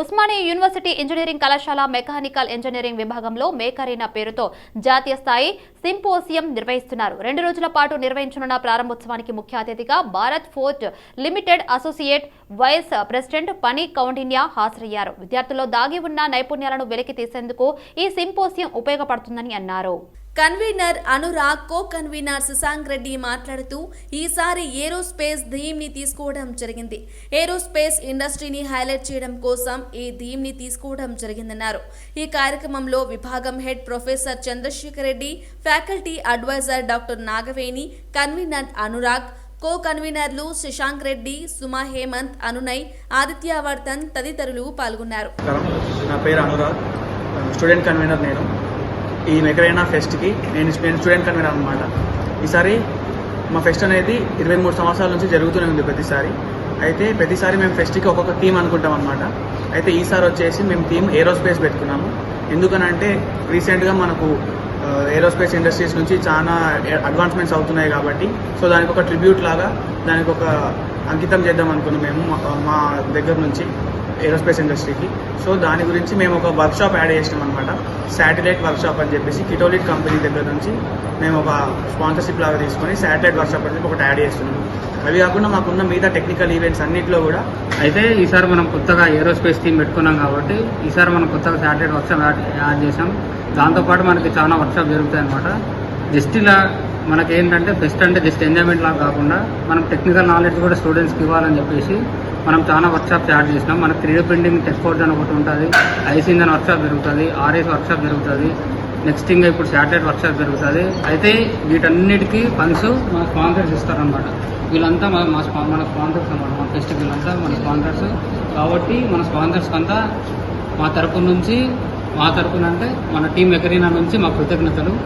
Osmania university engineering కళాశాల mechanical engineering విభాగంలో మేకరీనా పేరుతో జాతీయ స్థాయి సింపోసియం నిర్వహిస్తున్నారు. రెండు రోజుల పాటు నిర్వహించనున్న ప్రారంభోత్సవానికి ముఖ్య అతిథిగా Bharat Forge Limited associate vice president Phani Koundinya హాజరయ్యారు. విద్యార్థుల్లో దాగి ఉన్న నైపుణ్యాలను వెలికి తీసేందుకు ఈ సింపోసియం ఉపయోగపడుతుందని అన్నారు. Convener Anurag co convener Shashank Reddy మాట్లాడుతూ ఈసారి ఏరోస్పేస్ థీమ్ని తీసుకోవడం జరిగింది. ఏరోస్పేస్ ఇండస్ట్రీని హైలైట్ చేయడం కోసం ఈ థీమ్ని తీసుకోవడం జరిగిందన్నారు. ఈ కార్యక్రమంలో విభాగం head professor Chandrashekar Reddy faculty adviser doctor Nagaveni convener Anurag co కన్వీనర్లు శశాంక్ రెడ్డి సుమా హేమంత్ అనునయ్ ఆదిత్యవర్ధన్ తదితరులు పాల్గొన్నారు. నా పేరు అనురాగ్. స్టూడెంట్ కన్వీనర్ నేను. ఈ మెకరైనా ఫెస్ట్కి నేను నేను స్టూడెంట్ కన్వీనర్ అనమాట ఈసారి మా ఫెస్ట్ అనేది ఇరవై మూడు సంవత్సరాల నుంచి జరుగుతూనే ఉంది ప్రతిసారి. అయితే ప్రతిసారి మేము ఫెస్ట్కి ఒక్కొక్క థీమ్ అనుకుంటాం అనమాట అయితే ఈసారి వచ్చేసి మేము థీమ్ ఏరోస్పేస్ పెట్టుకున్నాము. ఎందుకనంటే రీసెంట్గా మనకు ఏరోస్పేస్ ఇండస్ట్రీస్ నుంచి చాలా అడ్వాన్స్మెంట్స్ అవుతున్నాయి కాబట్టి సో దానికి ఒక ట్రిబ్యూట్ లాగా దానికి ఒక అంకితం చేద్దాం అనుకున్నాం మేము మా- మా దగ్గర నుంచి ఏరోస్పేస్ ఇండస్ట్రీకి సో దాని గురించి మేము ఒక వర్క్షాప్ యాడ్ చేసినాం అనమాట శాటిలైట్ వర్క్షాప్ అని చెప్పేసి కిటోలిట్ కంపెనీ దగ్గర నుంచి మేము ఒక స్పాన్సర్షిప్ లాగా తీసుకొని శాటిలైట్ వర్క్షాప్ అని చెప్పి ఒకటి యాడ్ చేస్తున్నాం. అవి కాకుండా మాకున్న మిగతా టెక్నికల్ ఈవెంట్స్ అన్నింటిలో కూడా అయితే ఈసారి మనం కొత్తగా ఏరోస్పేస్ థీమ్ పెట్టుకున్నాం కాబట్టి ఈసారి మనం కొత్తగా శాటిలైట్ వర్క్షాప్ యాడ్ యాడ్ చేసాం దాంతోపాటు మనకి చాలా వర్క్షాప్ జరుగుతాయి అనమాట జస్ట్ ఇలా మనకి ఏంటంటే బెస్ట్ అంటే జస్ట్ ఎంజాయ్మెంట్ లాగా కాకుండా మనం టెక్నికల్ నాలెడ్జ్ కూడా స్టూడెంట్స్కి ఇవ్వాలని చెప్పేసి మనం చాలా వర్క్షాప్స్ స్టార్ట్ చేసినాం. మనకి త్రీ ప్రింటింగ్ టెక్స్పోర్ట్ అని ఒకటి ఉంటుంది. ఐసీన్ అని వర్క్షాప్ జరుగుతుంది. ఆర్ఎస్ వర్క్షాప్ జరుగుతుంది. నెక్స్ట్ ఇంకా ఇప్పుడు శాటిలైట్ వర్క్షాప్ జరుగుతుంది. అయితే వీటన్నిటికీ ఫండ్స్ మన స్పాన్సర్స్ ఇస్తారనమాట వీళ్ళంతా మన మా స్పా- మన స్పాన్సర్స్ అనమాట మన ఫెస్ట్ వీళ్ళంతా మన స్పాన్సర్స్ కాబట్టి మన స్పాన్సర్స్ అంతా మా తరపు నుంచి మా తరపున అంటే మన టీం ఎకరీనా నుంచి మా కృతజ్ఞతలు.